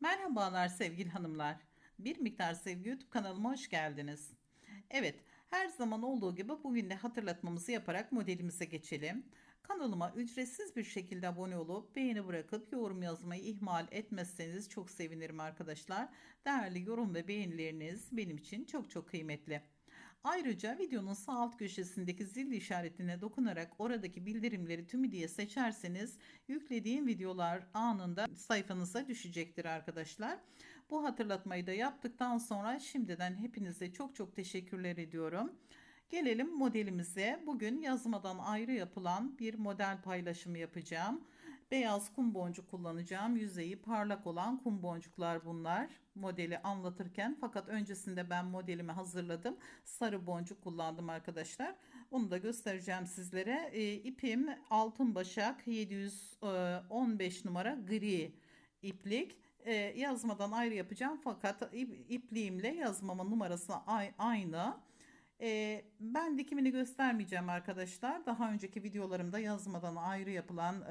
Merhabalar sevgili hanımlar. Bir miktar sevgi YouTube kanalıma hoş geldiniz. Evet, her zaman olduğu gibi bugün de hatırlatmamızı yaparak modelimize geçelim. Kanalıma ücretsiz bir şekilde abone olup beğeni bırakıp yorum yazmayı ihmal etmezseniz çok sevinirim arkadaşlar. Değerli yorum ve beğenileriniz benim için çok çok kıymetli. Ayrıca videonun sağ alt köşesindeki zil işaretine dokunarak oradaki bildirimleri tümü diye seçerseniz yüklediğim videolar anında sayfanıza düşecektir arkadaşlar. Bu hatırlatmayı da yaptıktan sonra şimdiden hepinize çok çok teşekkürler ediyorum. Gelelim modelimize. Bugün yazmadan ayrı yapılan bir model paylaşımı yapacağım. Beyaz kum boncuk kullanacağım. Yüzeyi parlak olan kum boncuklar bunlar. Modeli anlatırken fakat öncesinde ben modelimi hazırladım. Sarı boncuk kullandım arkadaşlar. Onu da göstereceğim sizlere. E, ipim altın başak 715 numara gri iplik. E, yazmadan ayrı yapacağım fakat ip, ipliğimle yazmama numarası aynı. Ben dikimini göstermeyeceğim arkadaşlar. Daha önceki videolarımda yazmadan ayrı yapılan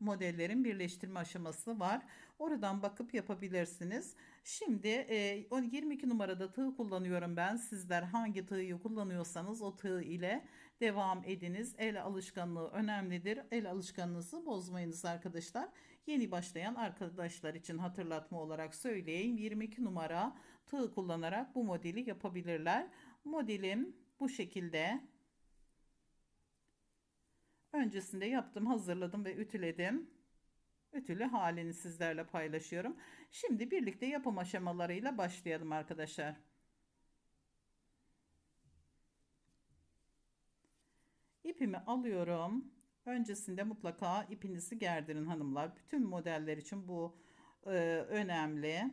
modellerin birleştirme aşaması var. Oradan bakıp yapabilirsiniz. Şimdi e, 22 numarada tığ kullanıyorum ben. Sizler hangi tığı kullanıyorsanız o tığ ile devam ediniz. El alışkanlığı önemlidir. El alışkanlığınızı bozmayınız arkadaşlar. Yeni başlayan arkadaşlar için hatırlatma olarak söyleyeyim. 22 numara tığ kullanarak bu modeli yapabilirler. Modelim bu şekilde. Öncesinde yaptım, hazırladım ve ütüledim. Ütülü halini sizlerle paylaşıyorum. Şimdi birlikte yapım aşamalarıyla başlayalım arkadaşlar. İpimi alıyorum. Öncesinde mutlaka ipinizi gerdirin hanımlar. Bütün modeller için bu e, önemli.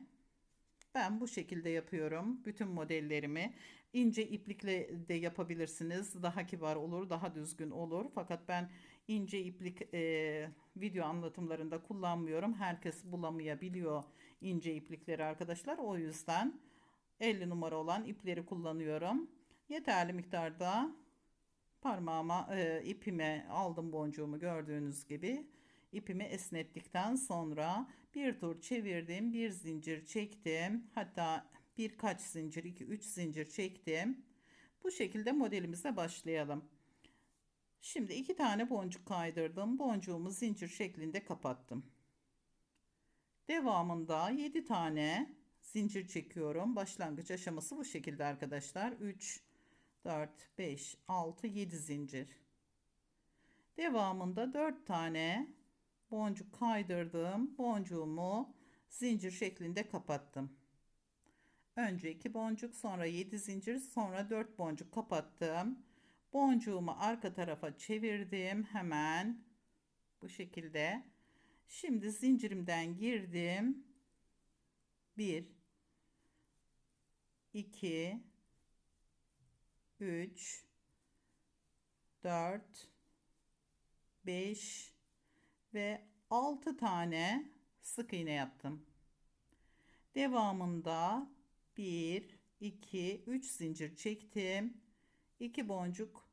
Ben bu şekilde yapıyorum bütün modellerimi. İnce iplikle de yapabilirsiniz. Daha kibar olur, daha düzgün olur. Fakat ben ince iplik e, video anlatımlarında kullanmıyorum. Herkes bulamayabiliyor ince iplikleri arkadaşlar. O yüzden 50 numara olan ipleri kullanıyorum. Yeterli miktarda parmağıma e, ipime aldım boncuğumu gördüğünüz gibi ipimi esnettikten sonra bir tur çevirdim bir zincir çektim hatta birkaç zincir 2 3 zincir çektim. Bu şekilde modelimize başlayalım. Şimdi iki tane boncuk kaydırdım. Boncuğumu zincir şeklinde kapattım. Devamında 7 tane zincir çekiyorum. Başlangıç aşaması bu şekilde arkadaşlar. 3 4 5 6 7 zincir. Devamında 4 tane boncuk kaydırdım. Boncuğumu zincir şeklinde kapattım. Önce 2 boncuk, sonra 7 zincir, sonra 4 boncuk kapattım. Boncuğumu arka tarafa çevirdim hemen bu şekilde. Şimdi zincirimden girdim. 1 2 3 4 5 ve 6 tane sık iğne yaptım. Devamında 1 2 3 zincir çektim. 2 boncuk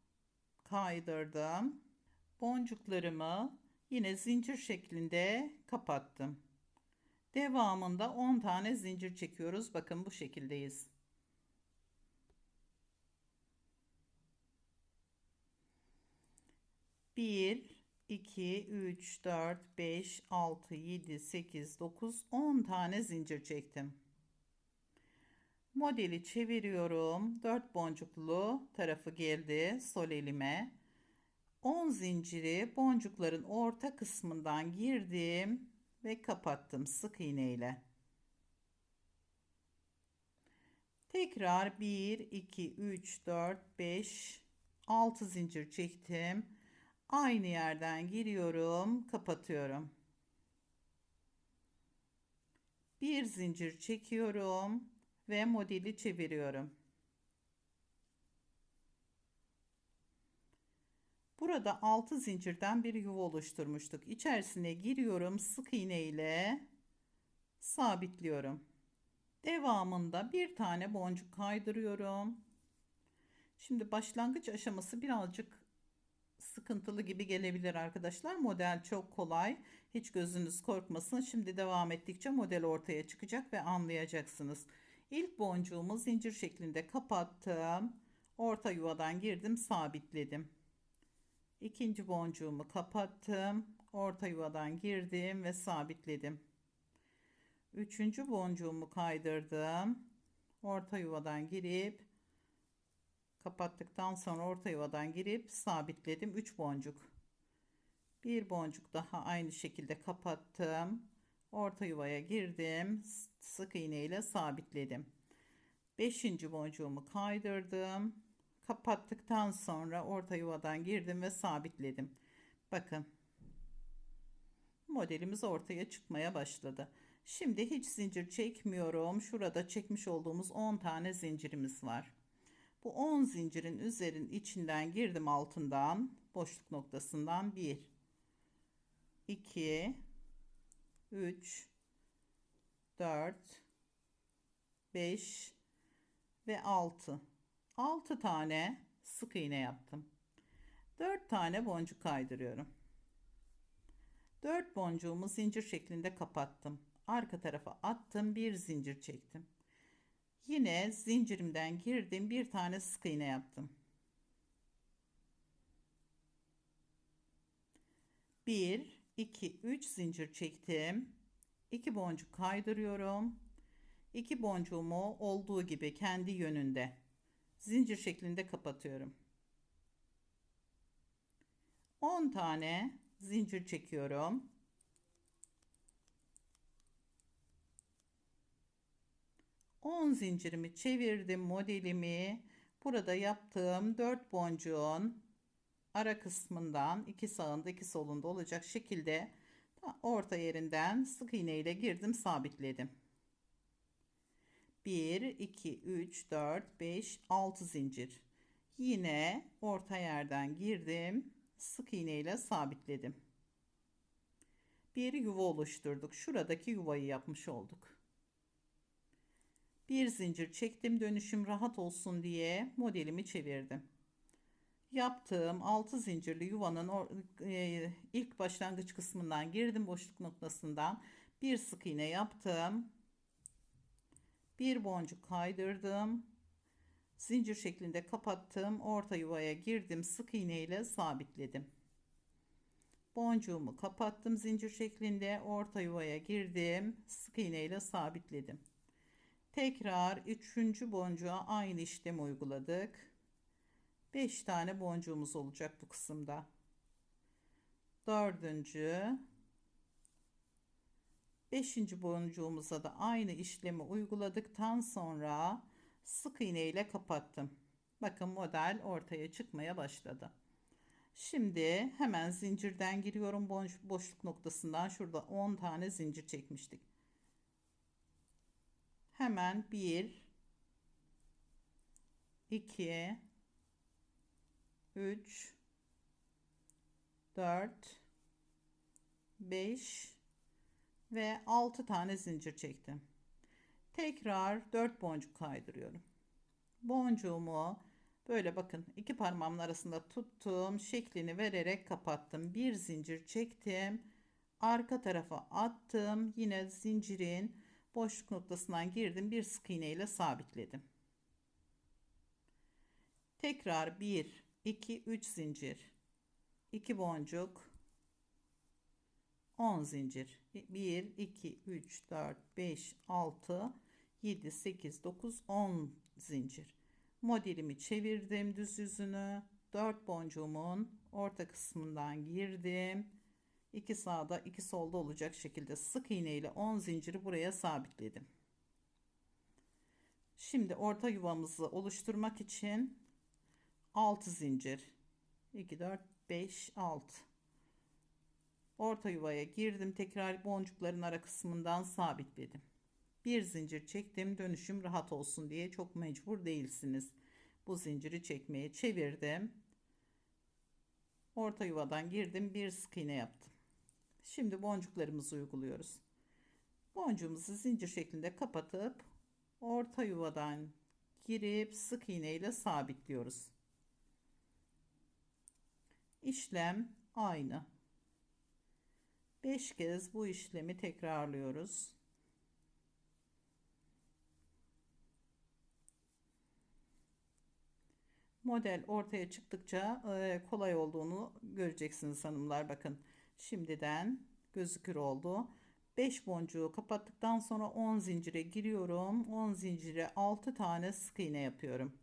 kaydırdım. Boncuklarımı yine zincir şeklinde kapattım. Devamında 10 tane zincir çekiyoruz. Bakın bu şekildeyiz. Bir, 2, 3, 4, 5, 6, 7, 8, 9, 10 tane zincir çektim. Modeli çeviriyorum. 4 boncuklu tarafı geldi sol elime. 10 zinciri boncukların orta kısmından girdim ve kapattım sık iğne ile. Tekrar 1, 2, 3, 4, 5, 6 zincir çektim aynı yerden giriyorum kapatıyorum bir zincir çekiyorum ve modeli çeviriyorum burada 6 zincirden bir yuva oluşturmuştuk içerisine giriyorum sık iğne ile sabitliyorum devamında bir tane boncuk kaydırıyorum şimdi başlangıç aşaması birazcık sıkıntılı gibi gelebilir arkadaşlar. Model çok kolay. Hiç gözünüz korkmasın. Şimdi devam ettikçe model ortaya çıkacak ve anlayacaksınız. İlk boncuğumu zincir şeklinde kapattım. Orta yuvadan girdim, sabitledim. İkinci boncuğumu kapattım. Orta yuvadan girdim ve sabitledim. Üçüncü boncuğumu kaydırdım. Orta yuvadan girip kapattıktan sonra orta yuvadan girip sabitledim. 3 boncuk. Bir boncuk daha aynı şekilde kapattım. Orta yuvaya girdim. Sık iğne ile sabitledim. Beşinci boncuğumu kaydırdım. Kapattıktan sonra orta yuvadan girdim ve sabitledim. Bakın. Modelimiz ortaya çıkmaya başladı. Şimdi hiç zincir çekmiyorum. Şurada çekmiş olduğumuz 10 tane zincirimiz var. Bu 10 zincirin üzerin içinden girdim altından. Boşluk noktasından 1 2 3 4 5 ve 6 6 tane sık iğne yaptım. 4 tane boncuk kaydırıyorum. 4 boncuğumu zincir şeklinde kapattım. Arka tarafa attım bir zincir çektim. Yine zincirimden girdim bir tane sık iğne yaptım. 1 2 3 zincir çektim. 2 boncuk kaydırıyorum. 2 boncuğumu olduğu gibi kendi yönünde zincir şeklinde kapatıyorum. 10 tane zincir çekiyorum. 10 zincirimi çevirdim modelimi. Burada yaptığım 4 boncuğun ara kısmından iki sağında iki solunda olacak şekilde orta yerinden sık iğne ile girdim sabitledim. 1 2 3 4 5 6 zincir. Yine orta yerden girdim sık iğne ile sabitledim. Bir yuva oluşturduk şuradaki yuvayı yapmış olduk. Bir zincir çektim dönüşüm rahat olsun diye modelimi çevirdim yaptığım 6 zincirli yuvanın e, ilk başlangıç kısmından girdim boşluk noktasından. Bir sık iğne yaptım. Bir boncuk kaydırdım. Zincir şeklinde kapattım. Orta yuvaya girdim. Sık iğne ile sabitledim. Boncuğumu kapattım zincir şeklinde. Orta yuvaya girdim. Sık iğne ile sabitledim. Tekrar üçüncü boncuğa aynı işlemi uyguladık 5 tane boncuğumuz olacak bu kısımda. Dördüncü, beşinci boncuğumuza da aynı işlemi uyguladıktan sonra sık iğne ile kapattım. Bakın model ortaya çıkmaya başladı. Şimdi hemen zincirden giriyorum boş, boşluk noktasından şurada 10 tane zincir çekmiştik. Hemen 1 2 3 4 5 ve 6 tane zincir çektim. Tekrar 4 boncuk kaydırıyorum. Boncuğumu böyle bakın iki parmağımın arasında tuttum. Şeklini vererek kapattım. Bir zincir çektim. Arka tarafa attım. Yine zincirin boşluk noktasından girdim. Bir sık iğne ile sabitledim. Tekrar 1 2 3 zincir. 2 boncuk. 10 zincir. 1 2 3 4 5 6 7 8 9 10 zincir. Modelimi çevirdim düz yüzünü. 4 boncuğumun orta kısmından girdim. 2 sağda 2 solda olacak şekilde sık iğne ile 10 zinciri buraya sabitledim. Şimdi orta yuvamızı oluşturmak için 6 zincir. 2 4 5 6 orta yuvaya girdim tekrar boncukların ara kısmından sabitledim. Bir zincir çektim dönüşüm rahat olsun diye çok mecbur değilsiniz. Bu zinciri çekmeye çevirdim. Orta yuvadan girdim bir sık iğne yaptım. Şimdi boncuklarımızı uyguluyoruz. Boncuğumuzu zincir şeklinde kapatıp orta yuvadan girip sık iğne ile sabitliyoruz işlem aynı. 5 kez bu işlemi tekrarlıyoruz. Model ortaya çıktıkça e, kolay olduğunu göreceksiniz hanımlar. Bakın şimdiden gözükür oldu. 5 boncuğu kapattıktan sonra 10 zincire giriyorum. 10 zincire 6 tane sık iğne yapıyorum.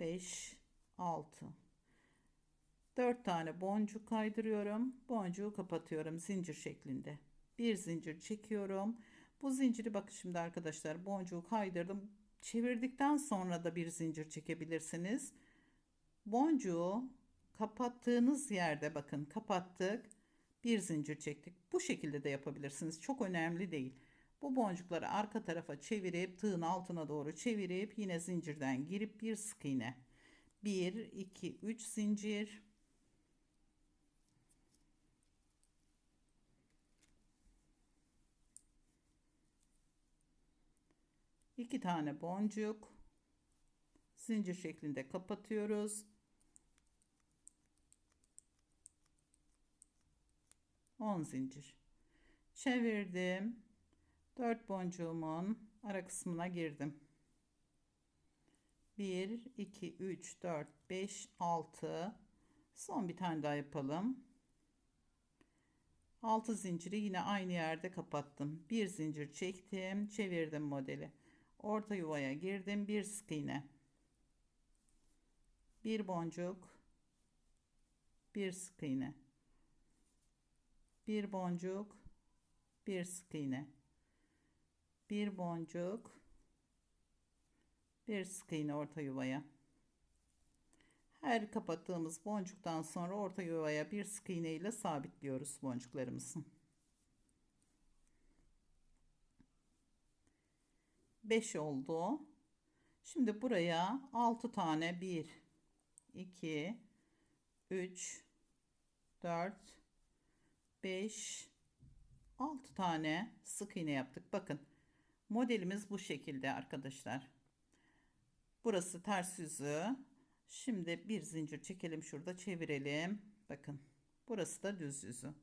5 6 4 tane boncuk kaydırıyorum. Boncuğu kapatıyorum zincir şeklinde. Bir zincir çekiyorum. Bu zinciri bakın şimdi arkadaşlar boncuğu kaydırdım. Çevirdikten sonra da bir zincir çekebilirsiniz. Boncuğu kapattığınız yerde bakın kapattık. Bir zincir çektik. Bu şekilde de yapabilirsiniz. Çok önemli değil. Bu boncukları arka tarafa çevirip tığın altına doğru çevirip yine zincirden girip bir sık iğne. 1 2 3 zincir iki tane boncuk zincir şeklinde kapatıyoruz. 10 zincir çevirdim. 4 boncuğumun ara kısmına girdim. 1 2 3 4 5 6 son bir tane daha yapalım. 6 zinciri yine aynı yerde kapattım. Bir zincir çektim, çevirdim modeli orta yuvaya girdim bir sık iğne bir boncuk bir sık iğne bir boncuk bir sık iğne bir boncuk bir sık iğne orta yuvaya. Her kapattığımız boncuktan sonra orta yuvaya bir sık iğne ile sabitliyoruz boncuklarımızı 5 oldu. Şimdi buraya 6 tane 1 2 3 4 5 6 tane sık iğne yaptık. Bakın modelimiz bu şekilde arkadaşlar. Burası ters yüzü. Şimdi bir zincir çekelim şurada çevirelim. Bakın burası da düz yüzü.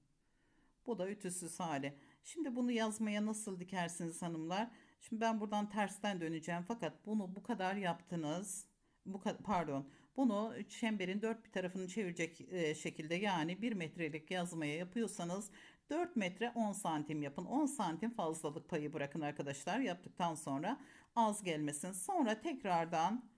Bu da ütüsüz hali. Şimdi bunu yazmaya nasıl dikersiniz hanımlar? Şimdi ben buradan tersten döneceğim fakat bunu bu kadar yaptınız. Bu pardon. Bunu çemberin dört bir tarafını çevirecek e, şekilde yani 1 metrelik yazmaya yapıyorsanız 4 metre 10 santim yapın. 10 santim fazlalık payı bırakın arkadaşlar. Yaptıktan sonra az gelmesin. Sonra tekrardan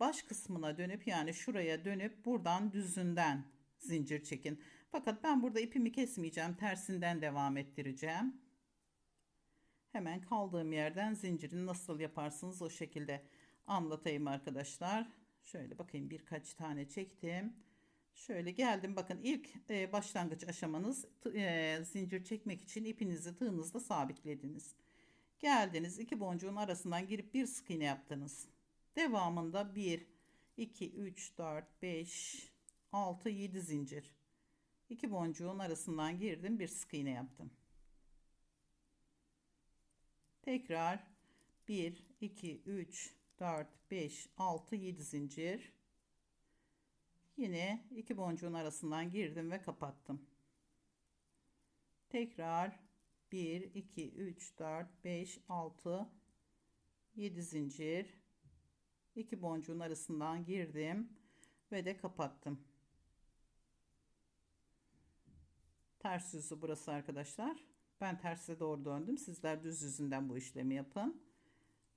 baş kısmına dönüp yani şuraya dönüp buradan düzünden zincir çekin. Fakat ben burada ipimi kesmeyeceğim. Tersinden devam ettireceğim. Hemen kaldığım yerden zincirini nasıl yaparsınız o şekilde anlatayım arkadaşlar. Şöyle bakayım birkaç tane çektim. Şöyle geldim bakın ilk e, başlangıç aşamanız e, zincir çekmek için ipinizi tığınızda sabitlediniz. Geldiniz iki boncuğun arasından girip bir sık iğne yaptınız. Devamında 1 2 3 4 5 6 7 zincir. İki boncuğun arasından girdim bir sık iğne yaptım. Tekrar 1, 2, 3, 4, 5, 6, 7 zincir. Yine iki boncuğun arasından girdim ve kapattım. Tekrar 1, 2, 3, 4, 5, 6, 7 zincir. iki boncuğun arasından girdim ve de kapattım. Ters yüzü burası arkadaşlar. Ben terse doğru döndüm. Sizler düz yüzünden bu işlemi yapın.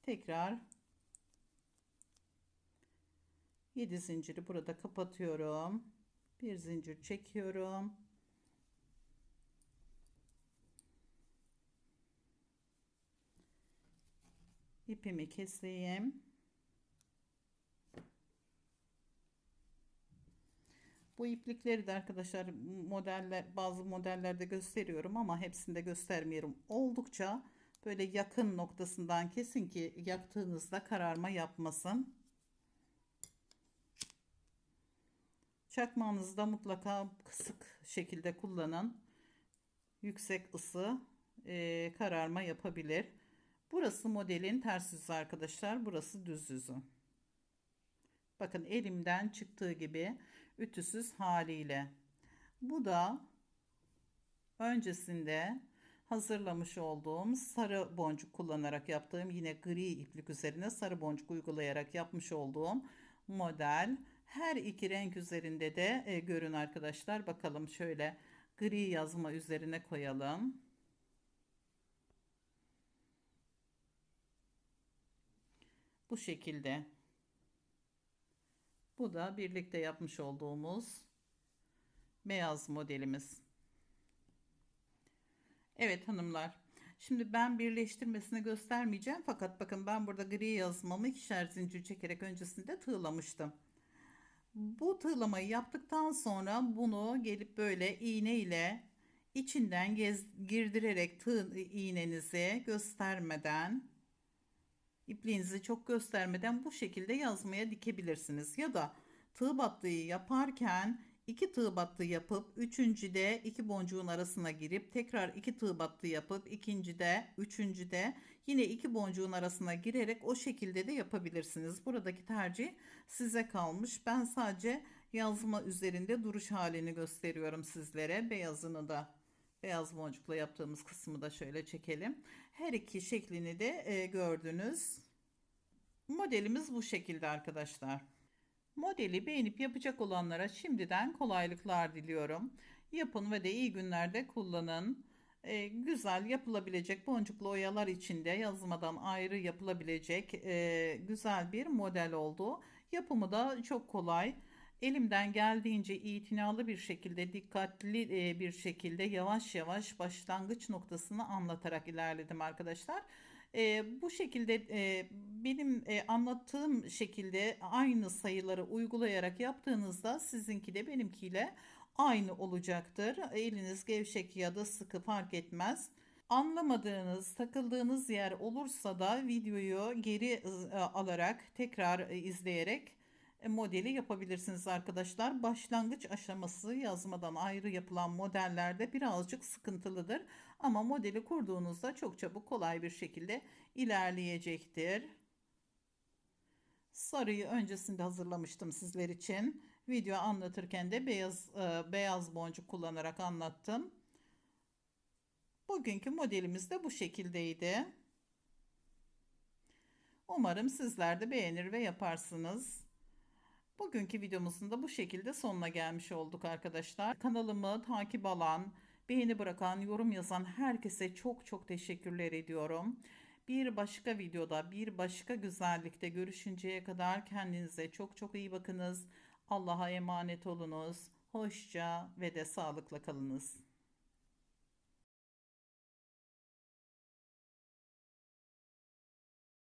Tekrar 7 zinciri burada kapatıyorum. Bir zincir çekiyorum. İpimi keseyim. Bu iplikleri de arkadaşlar modeller bazı modellerde gösteriyorum ama hepsinde göstermiyorum. Oldukça böyle yakın noktasından kesin ki yaktığınızda kararma yapmasın. Çakmağınızı da mutlaka kısık şekilde kullanın. Yüksek ısı e, kararma yapabilir. Burası modelin ters yüzü arkadaşlar. Burası düz yüzü. Bakın elimden çıktığı gibi Ütüsüz haliyle. Bu da öncesinde hazırlamış olduğum sarı boncuk kullanarak yaptığım yine gri iplik üzerine sarı boncuk uygulayarak yapmış olduğum model. Her iki renk üzerinde de e, görün arkadaşlar. Bakalım şöyle gri yazma üzerine koyalım. Bu şekilde. Bu da birlikte yapmış olduğumuz beyaz modelimiz. Evet hanımlar. Şimdi ben birleştirmesini göstermeyeceğim. Fakat bakın ben burada gri yazmamı ikişer zincir çekerek öncesinde tığlamıştım. Bu tığlamayı yaptıktan sonra bunu gelip böyle iğne ile içinden gez, girdirerek tığ iğnenizi göstermeden ipliğinizi çok göstermeden bu şekilde yazmaya dikebilirsiniz. Ya da tığ battığı yaparken iki tığ battı yapıp üçüncüde iki boncuğun arasına girip tekrar iki tığ battı yapıp ikincide üçüncüde yine iki boncuğun arasına girerek o şekilde de yapabilirsiniz. Buradaki tercih size kalmış. Ben sadece yazma üzerinde duruş halini gösteriyorum sizlere. Beyazını da beyaz boncukla yaptığımız kısmı da şöyle çekelim. Her iki şeklini de e, gördünüz. Modelimiz bu şekilde arkadaşlar. Modeli beğenip yapacak olanlara şimdiden kolaylıklar diliyorum. Yapın ve de iyi günlerde kullanın. E, güzel yapılabilecek boncuklu oyalar içinde yazmadan ayrı yapılabilecek e, güzel bir model oldu. Yapımı da çok kolay. Elimden geldiğince itinalı bir şekilde, dikkatli e, bir şekilde yavaş yavaş başlangıç noktasını anlatarak ilerledim arkadaşlar. E, bu şekilde e, benim e, anlattığım şekilde aynı sayıları uygulayarak yaptığınızda sizinki de benimkiyle aynı olacaktır. Eliniz gevşek ya da sıkı fark etmez. Anlamadığınız, takıldığınız yer olursa da videoyu geri e, alarak tekrar e, izleyerek modeli yapabilirsiniz arkadaşlar. Başlangıç aşaması yazmadan ayrı yapılan modellerde birazcık sıkıntılıdır. Ama modeli kurduğunuzda çok çabuk kolay bir şekilde ilerleyecektir. Sarıyı öncesinde hazırlamıştım sizler için. Video anlatırken de beyaz e, beyaz boncuk kullanarak anlattım. Bugünkü modelimiz de bu şekildeydi. Umarım sizler de beğenir ve yaparsınız. Bugünkü videomuzun da bu şekilde sonuna gelmiş olduk arkadaşlar. Kanalımı takip alan, beğeni bırakan, yorum yazan herkese çok çok teşekkürler ediyorum. Bir başka videoda, bir başka güzellikte görüşünceye kadar kendinize çok çok iyi bakınız. Allah'a emanet olunuz. Hoşça ve de sağlıkla kalınız.